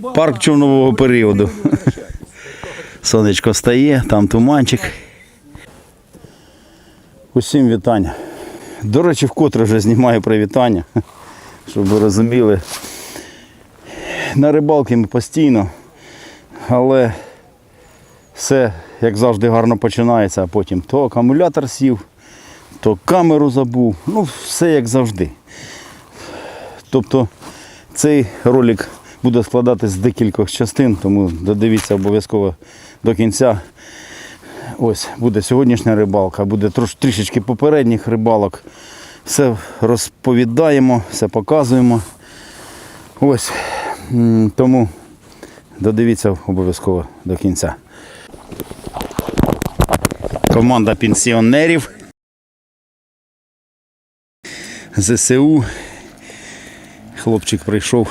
Парк човнового періоду. Сонечко встає, там туманчик. Усім вітання. До речі, вкотре вже знімаю привітання, щоб ви розуміли. На рибалки ми постійно, але все, як завжди, гарно починається, а потім то акумулятор сів, то камеру забув. Ну, все як завжди. Тобто цей ролик буде складатись з декількох частин, тому додивіться обов'язково до кінця. Ось буде сьогоднішня рибалка, буде трош, трішечки попередніх рибалок. Все розповідаємо, все показуємо. Ось. Тому додивіться обов'язково до кінця. Команда пенсіонерів. ЗСУ. Хлопчик прийшов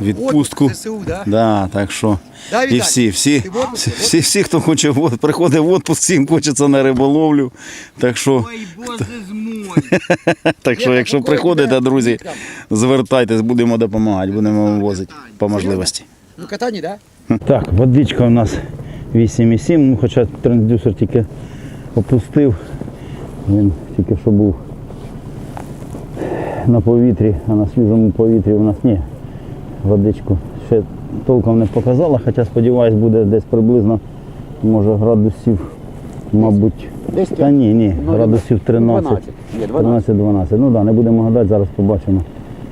відпустку. ЗСУ, да? Да, так що Да, і всі, всі, всі, всі, всі, хто хоче в приходить в відпуск, всім хочеться на риболовлю. Так що, так що якщо приходите, друзі, звертайтесь, будемо допомагати, будемо вам возити по можливості. Ну, катание, да? Так, водичка у нас 8,7, ну, хоча трансдюсер тільки опустив. Він тільки що був на повітрі, а на свіжому повітрі у нас ні. Водичку ще толком не показала, хоча сподіваюсь буде десь приблизно, може градусів, мабуть. Десь Та ні, ні, градусів 13. 12. Ні, 12. 13-12. Ну так, не будемо гадати, зараз побачимо.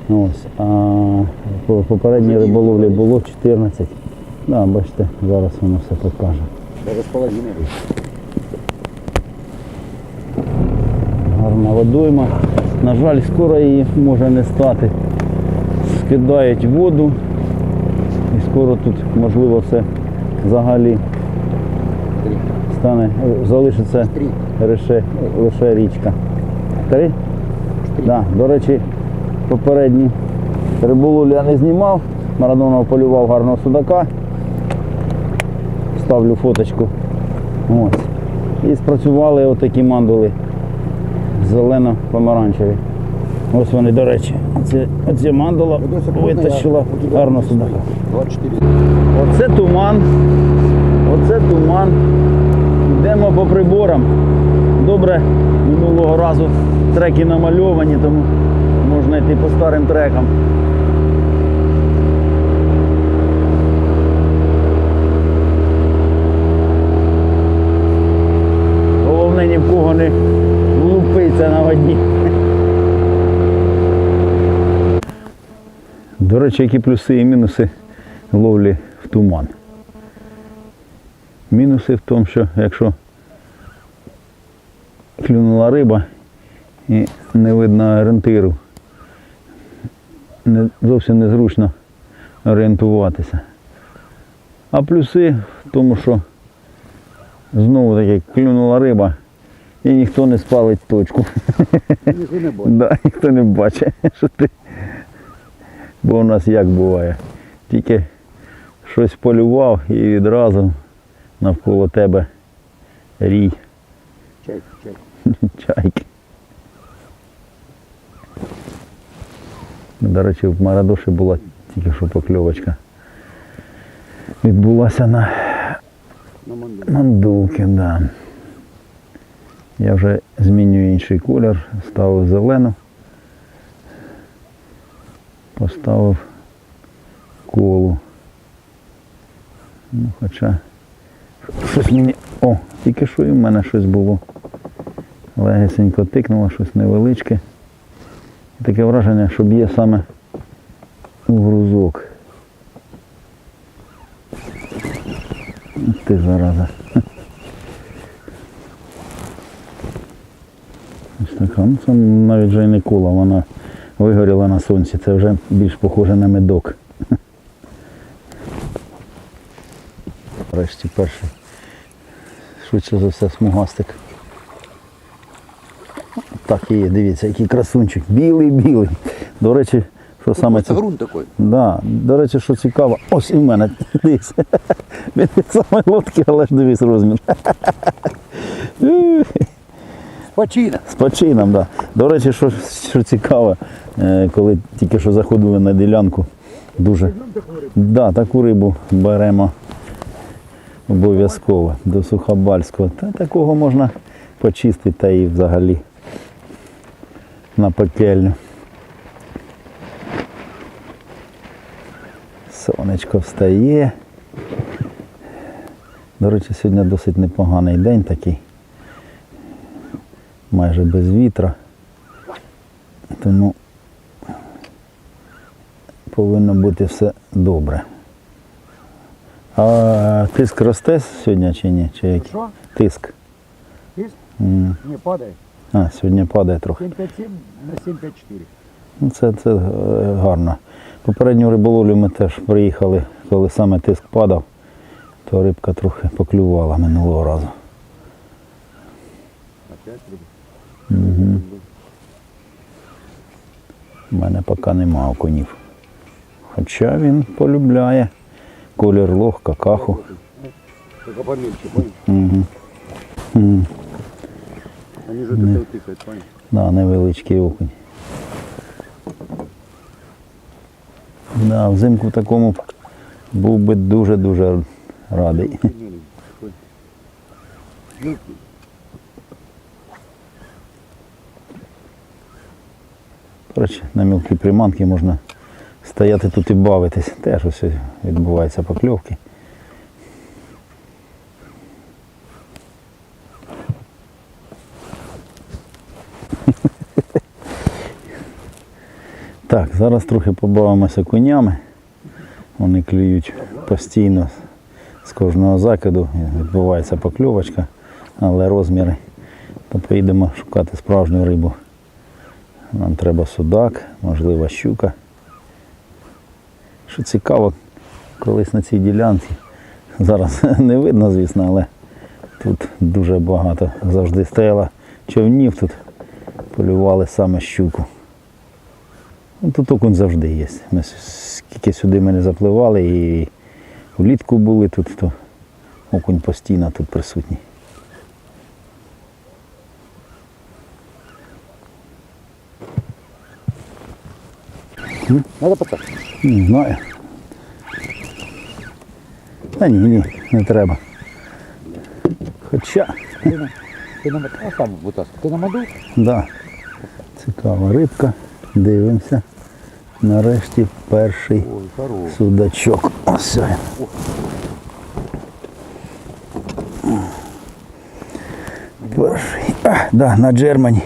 Ну, ось. А по попередній риболовлі було 14. Да, бачите, зараз воно все покаже. Даже. Гарна водойма. На жаль, скоро її може не стати. Скидають воду. І скоро тут, можливо, все взагалі стане, залишиться лише, лише річка. Три? Да. До речі, попередні риболовлі я не знімав. Марадонов полював гарного судака. Ставлю фоточку. Ось. І спрацювали отакі мандули зелено-помаранчеві. Ось вони, до речі, оці, оці мандула витащила гарно судака. Оце туман. Оце туман. Йдемо по приборам. Добре, минулого разу треки намальовані, тому можна йти по старим трекам. Головне ні в кого не лупиться на воді. До речі, які плюси і мінуси ловлі в туман. Мінуси в тому, що якщо клюнула риба і не видно орієнтиру, не, зовсім незручно орієнтуватися. А плюси в тому, що знову таки клюнула риба і ніхто не спалить точку. Ніхто не бачить. Да, ніхто не бачить, що ти. Бо у нас як буває. Тільки щось полював і відразу навколо тебе рій, Чай, чай. чайки. До речі, в Марадоші була тільки що покльовочка. Відбулася на На манду. мандулки, да. Я вже змінюю інший колір, ставив зелену. Поставив колу. Ну, хоча щось мені... О, тільки що і в мене щось було. Легесенько тикнуло, щось невеличке. Таке враження, що б'є саме у грузок. Ти зараза. Ось така. Ну, це навіть вже і не кола, вона вигоріла на сонці. Це вже більш похоже на медок. Врешті перший. Швидше за все смугастик. Так і є, дивіться, який красунчик. Білий-білий. До речі, що саме це. грунт такой. Да, до речі, що цікаво, ось і в мене. Дивись. Він від самої лодки, але ж дивись розмір. Почина. З почином, да. До речі, що, що цікаво, е, коли тільки що заходили на ділянку, Дуже. Да, таку рибу беремо обов'язково до Сухобальського. Та такого можна почистити та і взагалі на пекельню. Сонечко встає. До речі, сьогодні досить непоганий день такий. Майже без вітра. Тому повинно бути все добре. А тиск росте сьогодні чи ні? Чи який? Що? Тиск. Тиск? М. Не падає. А, сьогодні падає трохи. 757 на 754. Ну, це, це е, гарно. Попередню риболовлю ми теж приїхали, коли саме тиск падав, то рибка трохи поклювала минулого разу. Опять риба. Угу. У мене поки нема окунів. Хоча він полюбляє колір лох, какаху. Угу. Они же тут тыкают, понял? Да, невеличкий окунь. Да, взимку такому був би дуже-дуже радий. Коротше, на мілкі приманки можна стояти тут і бавитись. Теж ось відбуваються покльовки. Так, зараз трохи побавимося конями. Вони клюють постійно з кожного закиду. Відбувається покльовочка, але розміри. То поїдемо шукати справжню рибу. Нам треба судак, можливо, щука. Що цікаво, колись на цій ділянці, зараз не видно, звісно, але тут дуже багато завжди стояло човнів, тут полювали саме щуку. Ну, тут окунь завжди є. Ми скільки сюди ми не запливали і влітку були тут, то окунь постійно тут присутній. Надо потом. Не знаю. Та ні, ні, не треба. Хоча, Ты на, ты на, а сам вытаскивай. Ты на моду? да, цікава рибка. Дивимося. Нарешті перший Ой, хорош. судачок. Ось він. Перший. А, да, на Джермані.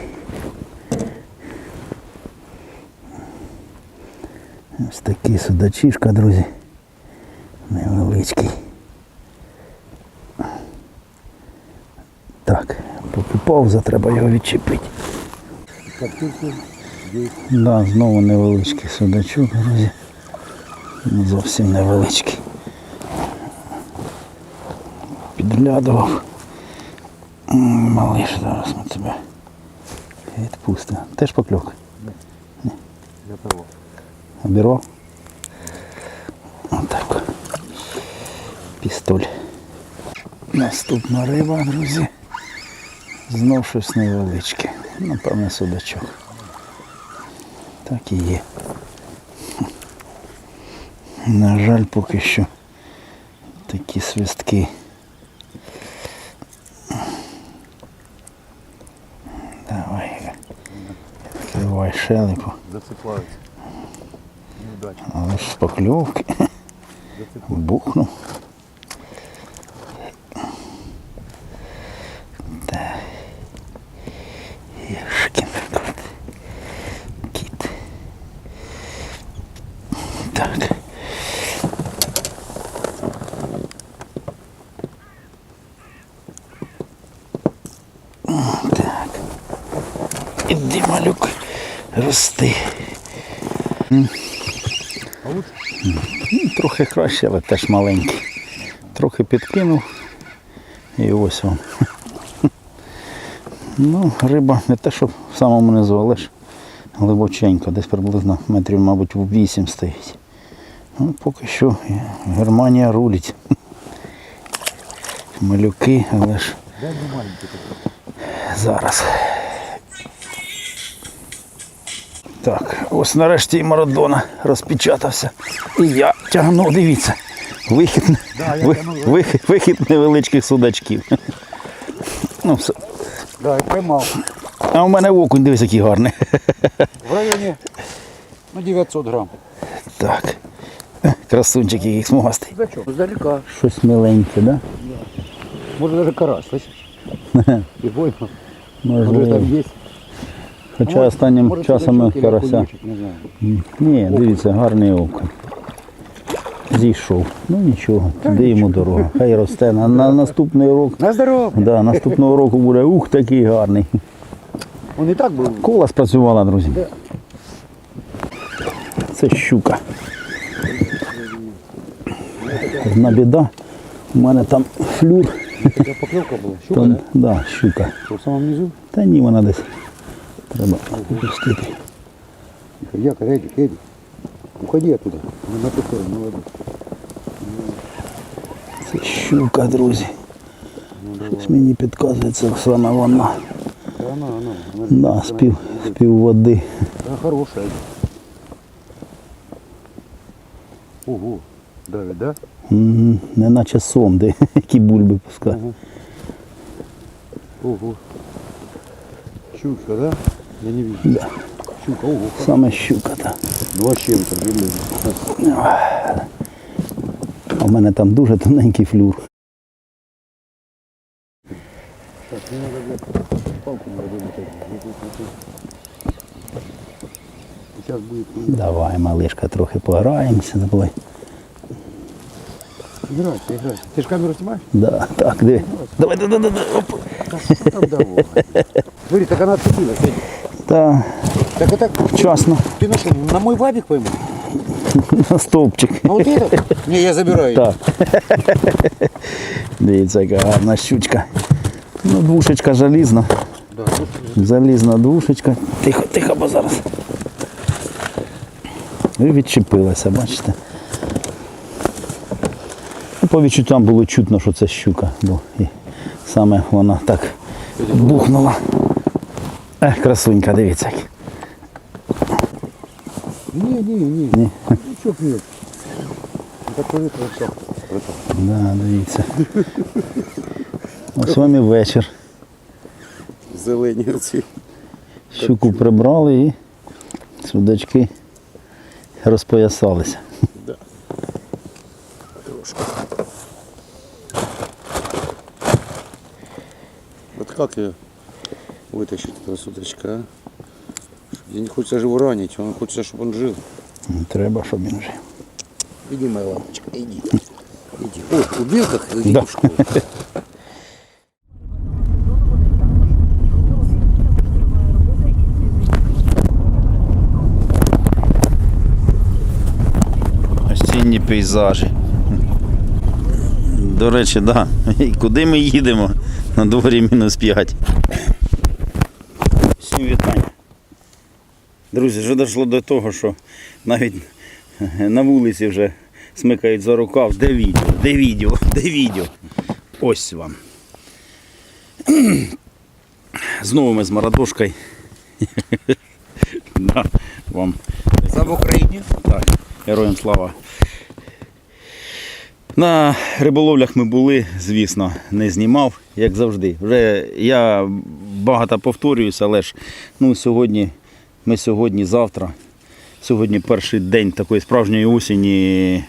Ось такий судачишка, друзі. Невеличкий. Так, поки пауза, треба його відчепити. Да, знову невеличкий судачок, друзі. Ну, Зовсім невеличкий. Підглядував. Малиш, зараз ми тебе відпустимо. Теж покльок. Обірвав? Отак. Пістоль. Наступна риба, друзі. Знов щось невеличке. Напевне, судачок. Так і є. На жаль, поки що такі свистки. Давай. Відкривай шелепу. Зацепляются. Ж покльовки. Бухнув. Так. Єшкін кот. Кіт. Так. Так. Іди, малюк, рости. А лучше? Ну, Трохи краще, але теж маленький. Трохи підкинув. І ось вам. Ну, риба не те, що в самому низу, але ж глибоченько, десь приблизно метрів, мабуть, в 8 стоїть. Ну, поки що Германія рулить. Малюки, але ж зараз. Так, ось нарешті і Марадона розпечатався. І я тягну, дивіться. Вихід, Да, я тягнув. вихід, вихід невеличких судачків. Ну, все. Да, і поймав. А у мене окунь, дивись, який гарний. В районі ну, 900 грам. Так. Красунчик який смугастий. Судачок. Здалека. Щось миленьке, да? Може навіть карась, слышиш? І бойма. Може Можливо. там є. Хоча останнім часом карася. Не знаю. Ні, дивіться, гарний окунь. Зійшов. Ну нічого, туди йому дорога. Хай росте. На, на наступний рок. На здоров'я. Да, наступного року буде ух, такий гарний. Он і так був. Кола спрацювала, друзі. Це щука. Одна біда. У мене там флюр. Така покльовка була. Щука, То, да? да, щука. Що, в самому низу? Та ні, вона десь. Треба опустити. Як, Едік, Едік. Уходи оттуда. Не на ту сторону, молодець. Це щука, друзі. Щось мені підказує, це саме вона. Та вона, вона. вона Да, з пів, з пів води. Та хороша. Ого. Давид, да? Мгм, Неначе сом, де які бульби пускає. Ага. Ого. Щука, да? Я не вижу. Да. Щука, ого. Саме щука. та. Два с чем-то, блин. А в мене там дуже тоненький флюр. Так, мне надо, блядь, палку надо вымотать. Сейчас будет. Давай, малишка, трохи пограємося. Давай. Играйся, играйся. Ты же камеру снимаешь? Да, так, диви. Давай, давай, давай, давай. Оп. Там давай. Смотри, так она отцепилась. Эдик. Та Так это вчасно. ты на что, на мой вабик пойму? На стовпчик. На вот этот? Не, я забираю. Так. Дивіться, яка гарна щучка. Ну, двушечка залізна. Да, вот. Залізна двушечка. Тихо, тихо, бо зараз. І відчепилася, бачите. Ну, По відчуттям було чутно, що це щука, бо і саме вона так бухнула. Ех, красунька, дивіться. як. Не, не, не. Ні. Ничего нет. Это привык все. Да, дивіться. Ось вам і вечір. Зелені оці. Щуку прибрали і судачки розпоясалися. Вот как ее вытащить этого судачка, а? Я не хочется же его ранить, он хочется, чтобы он жил. Треба, щоб він жив. Иди, моя лампочка, иди. Иди. О, убил как Да. игрушку. Осінні пейзажі. До речі, да. І куди ми їдемо? На дворі мінус 5. Всім вітання. Друзі, вже дійшло до того, що навіть на вулиці вже смикають за рукав. Де відео? Де відео? Де відео? Ось вам. Знову ми з Марадошкою. Да, вам Слава Україні. так, героям слава. На риболовлях ми були, звісно, не знімав, як завжди. Вже я багато повторююся, але ж ну, сьогодні, ми сьогодні, завтра. Сьогодні перший день такої справжньої осені,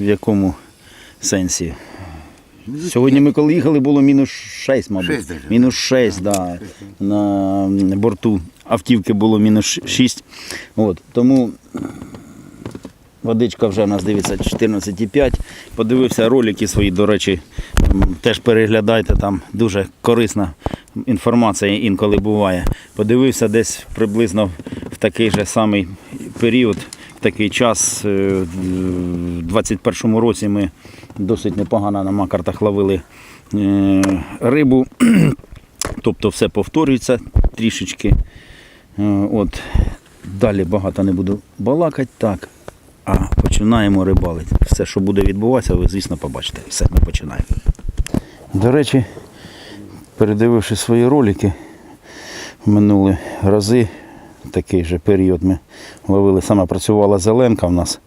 в якому сенсі. Сьогодні ми коли їхали, було мінус 6, мабуть. Мінус 6, да. На борту автівки було мінус 6. От, тому Водичка вже у нас дивиться 14,5. Подивився ролики свої, до речі, теж переглядайте, там дуже корисна інформація інколи буває. Подивився десь приблизно в такий же самий період, в такий час. е, В 21-му році ми досить непогано на макартах ловили е, рибу. Тобто все повторюється трішечки. Е, От. Далі багато не буду балакати. А починаємо рибалити. Все, що буде відбуватися, ви, звісно, побачите. Все, ми починаємо. До речі, передививши свої ролики минулі рази, такий же період ми ловили, саме працювала зеленка в нас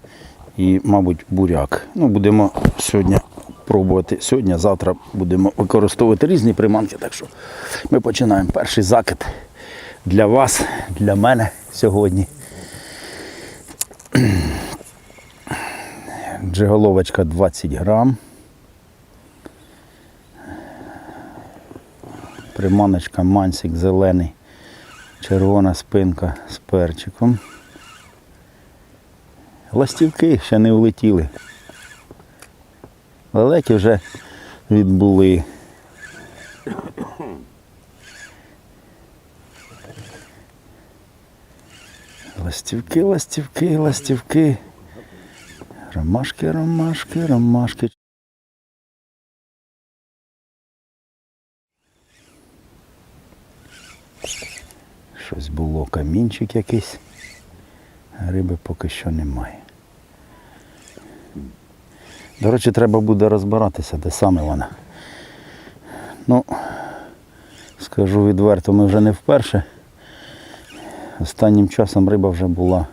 і, мабуть, буряк. Ну, будемо сьогодні пробувати. Сьогодні, завтра будемо використовувати різні приманки. Так що ми починаємо перший закид для вас, для мене сьогодні. Джиголовочка 20 грам. Приманочка мансик зелений, червона спинка з перчиком. Ластівки ще не влетіли. Лелеки вже відбули. Ластівки, ластівки, ластівки. Ромашки, ромашки, ромашки. Щось було, камінчик якийсь. Риби поки що немає. До речі, треба буде розбиратися, де саме вона. Ну, скажу відверто, ми вже не вперше. Останнім часом риба вже була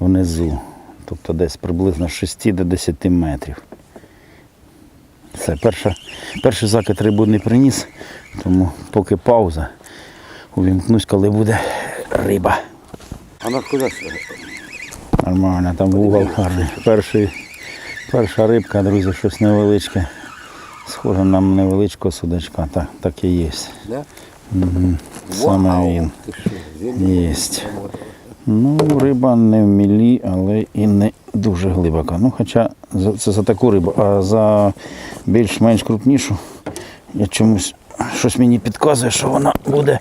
внизу. Тобто десь приблизно з 6 до 10 метрів. Це перша, перший закид рибу не приніс, тому поки пауза. Увімкнусь, коли буде риба. А на куди? Нормально, там угол гарний. Перший, перша рибка, друзі, щось невеличке. Схоже на невеличкого судачка. Так, так і є. Да? Саме він. Є. Ну, риба не в мілі, але і не дуже глибока. Ну, хоча за- це за таку рибу, а за більш-менш крупнішу я чомусь щось мені підказує, що вона буде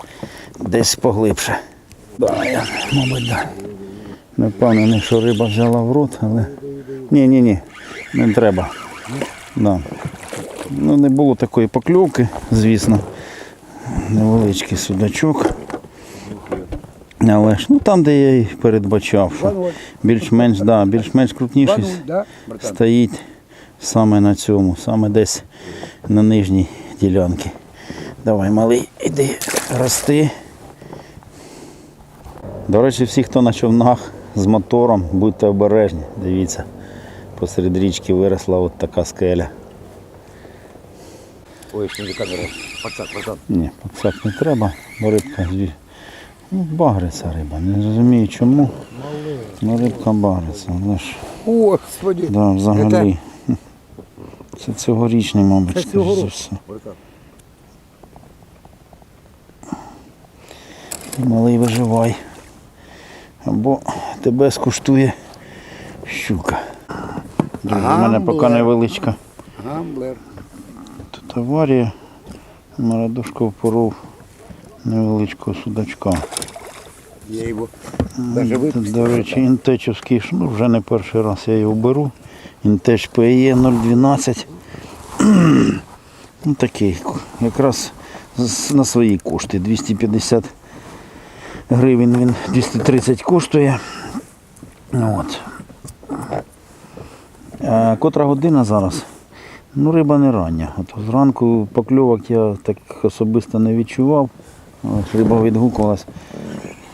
десь поглибше. Да, я, мабуть, да. Не впевнений, що риба взяла в рот, але. Ні, ні, ні, не треба. Да. Ну, не було такої покльовки, звісно. Невеличкий судачок. Але ж ну там, де я і передбачав, що більш-менш, да, більш-менш крупніший стоїть саме на цьому, саме десь на нижній ділянці. Давай, малий, іди рости. До речі, всі, хто на човнах з мотором, будьте обережні. Дивіться, посеред річки виросла от така скеля. Ой, що не камера. Пацак, пацак. Ні, пацак не треба, бо рибка зві- ну, багриться риба. Не розумію чому. Ну, рибка багриться. Але ж господи. да, взагалі. Це цьогорічний, мабуть, Це скоріш за все. Малий виживай. Або тебе скуштує щука. Друзі, в мене поки невеличка тут аварія. Марадушка впоров невеличкого судачка. Я його даже до речі, інтечовський, ш- ну вже не перший раз я його беру. Інтеч PE 012. ну такий, якраз на свої кошти. 250 гривень він 230 коштує. От. А, котра година зараз? Ну, риба не рання. От зранку покльовок я так особисто не відчував. Риба відгукувалась.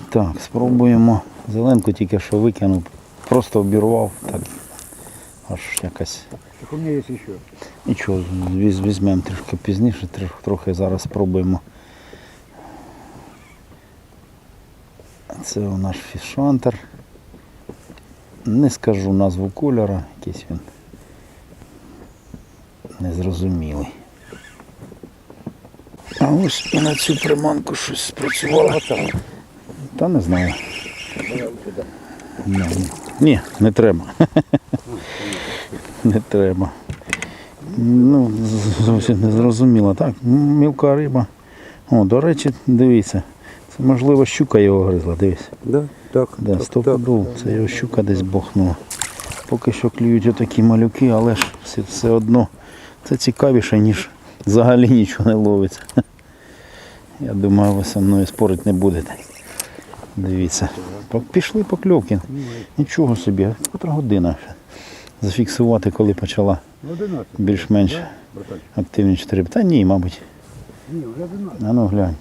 Так, спробуємо. Зеленку тільки що викинув, просто обірвав, так аж якось. Так у мене є ще. Нічого, віз, візьмемо трішки пізніше, трохи, трохи зараз спробуємо. Це у наш фішантер. Не скажу назву кольора, якийсь він незрозумілий. А ось і на цю приманку щось спрацювало. Та не знаю. Ну, Ні, не треба. Не треба. Ну, зовсім не зрозуміло. Так, мілка риба. О, до речі, дивіться. Це можливо щука його гризла, дивись. Да, так. Да, так, стопудово. Це його щука десь бохнула. Поки що клюють отакі малюки, але ж все, все одно це цікавіше, ніж взагалі нічого не ловиться. Я думаю, ви зі мною спорити не будете. Дивіться. По- Пішли покльовки. Нічого собі, котра година. ще. Зафіксувати, коли почала 11. більш-менш активніше риба. Та ні, мабуть. Ні, вже 11. А ну глянь.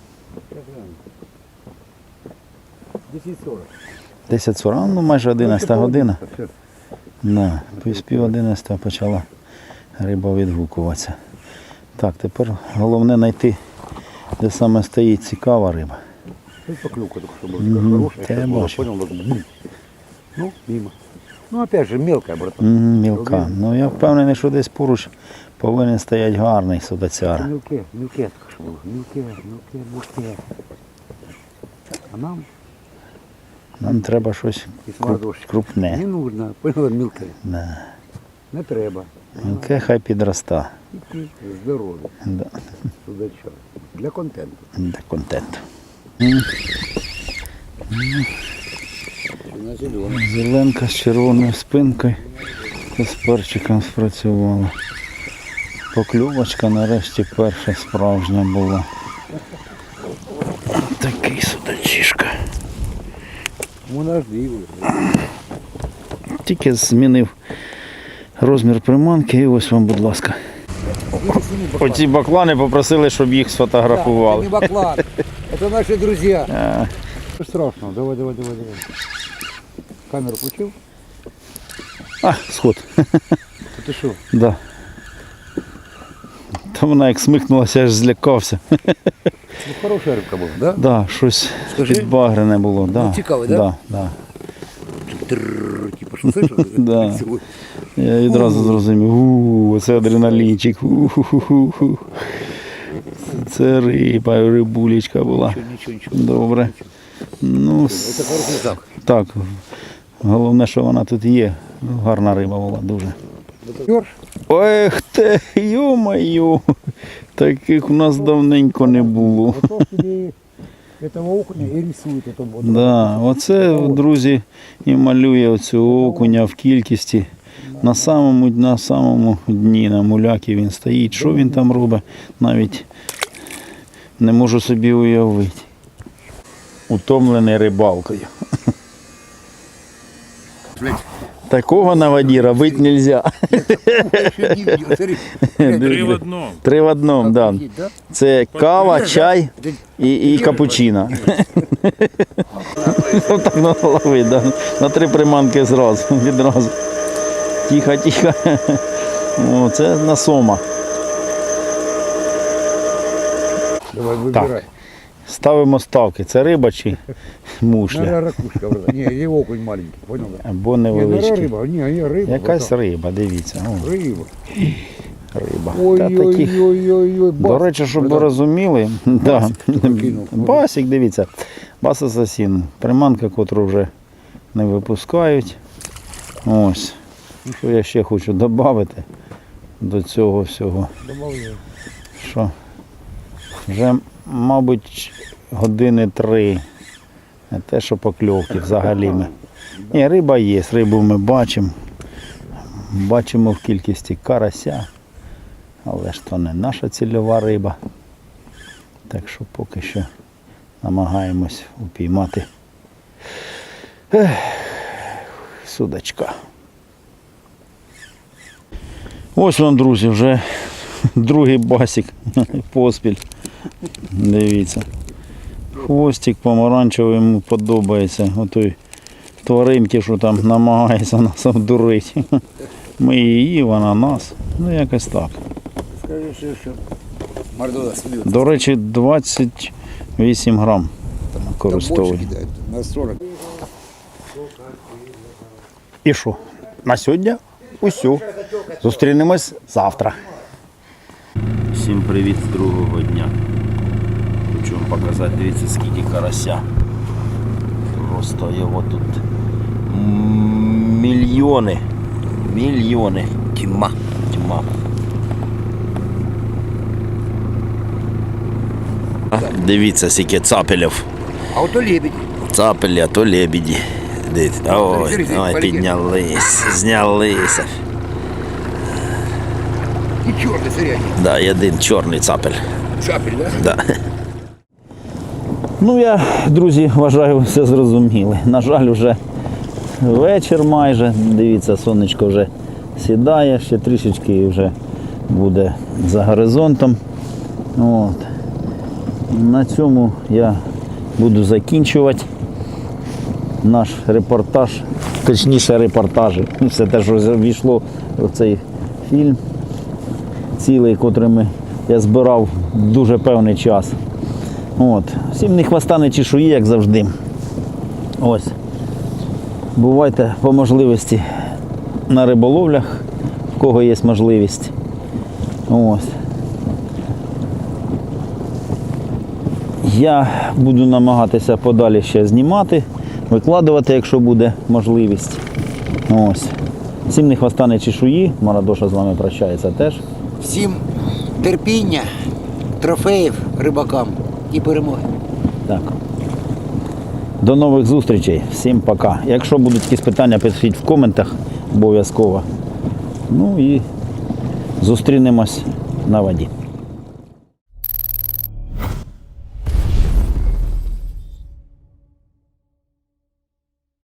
10 40, ну майже 11 година. Да, пів 11 почала риба відгукуватися. Так, тепер головне знайти, де саме стоїть цікава риба. Ну, поклевка только что была Мгм, хорошая. да, я Сейчас было, бачу. понял, вот, бум. Ну, мимо. Ну, опять же, мелкая, братан. Мгм, Мілка. Ну я впевнений, що десь поруч повинен стояти гарний судацяр. Мелкие, мелкие только что было. Мелкие, мелкие, мелкие. А нам Нам треба щось і круп, смордочки. не крупне. нужно, понял, мелкое. Да. Не треба. Мілке хай підроста. Здоров'я, Да. судачок. Для контенту. Для контенту. Зеленка з червоною спинкою та з перчиком спрацювала. Поклювочка нарешті перша справжня була. Такий судачишка. Монождивый. Тільки змінив розмір приманки і ось вам, будь ласка. Оці баклани попросили, щоб їх Это сфотографували. не баклан. Это наши друзья. А, Что страшного? Давай, давай, давай, давай. Камеру включил? а, сход. А ты что? Да. Та вона як смикнулася, аж злякався. Ну, хорошая рыбка была, да? Да, щось Скажи. підбагрене було. Да. Ну, цікаве, да? Да, да. Трррр, Типа, что слышал? Да. Я відразу зрозумів, у це адреналінчик. У-ху-ху-ху. Це риба, рибулечка була. Ничего, ничего, ничего. Добре. Ну, с- Это хороший знак. так. Головне, що вона тут є. Ну, Гарна риба була дуже. Ёрш? Ех ти, йо-моє, таких у нас давненько не було. Вот тебе этого окуня это вот. Да, оце, друзі, і малює оцю окуня в кількості. На самому, на самому дні, на мулякі він стоїть. Що він там робить, навіть не можу собі уявити. Утомлений рибалкою. Такого на воді робити не можна. Три в одному. Три в одному, да. Да? Це кава, чай і, і капучино. так на голови, да. на три приманки зразу, відразу. Тихо, тихо. О, це на сома. Давай, выбирай. Ставимо ставки. Це риба чи мушля? Нора ракушка. брат. Не, не окунь маленький, понял? да? Або Не, нора невеличкий. рыба, не, не, рыба. Якась братан. риба, дивіться. О, Рыба. риба. Та таких, Ой-ой-ой-ой-ой. до речі, щоб ви Братан, розуміли, да. кинув. басик, дивіться, бас асасін. Приманка, котру вже не випускають. Ось. Що я ще хочу додати до цього всього. добавляй. що вже, мабуть, години три. Не те, що покльовки взагалі ми. Ні, риба є, рибу ми бачимо. Бачимо в кількості карася, але ж то не наша цільова риба. Так що поки що намагаємось упіймати ех, судачка. Ось вам, друзі, вже другий басик поспіль. Дивіться. Хвостик помаранчевий йому подобається. Отой тваринки, що там намагається нас обдурити. Ми її, вона нас. Ну якось так. Скажи, еще. Мордола смеет. До речі, 28 грам використовують. На 40. І що? На сьогодні усю. Зустрінемось завтра. Всім привіт з другого дня. Показати, дивіться, скільки карася. Просто його тут мільйони. Мільйони. Тьма. Тьма. Дивіться, скільки цапелів. А вот то лебедь. Цапелі, а то лебеді. Дивіться. Ой, ой, піднялись, знялися. И черный сыряй. Да, і один чорний цапель. Шапель, да? Да. Ну, я, друзі, вважаю, все зрозуміли. На жаль, вже вечір майже. Дивіться, сонечко вже сідає, ще трішечки вже буде за горизонтом. От. На цьому я буду закінчувати наш репортаж, точніше репортажі. Все те, що ввійшло в цей фільм цілий, котрий ми, я збирав дуже певний час. От. Всім не хвоста, не чешуї, як завжди. Ось. Бувайте по можливості на риболовлях, в кого є можливість. Ось. Я буду намагатися подалі ще знімати, викладувати, якщо буде можливість. Ось. Всім не хвоста, не чешуї. Марадоша з вами прощається теж. Всім терпіння, трофеїв рибакам і перемоги. Так. До нових зустрічей. Всім пока. Якщо будуть якісь питання, пишіть в коментах обов'язково. Ну і зустрінемось на воді.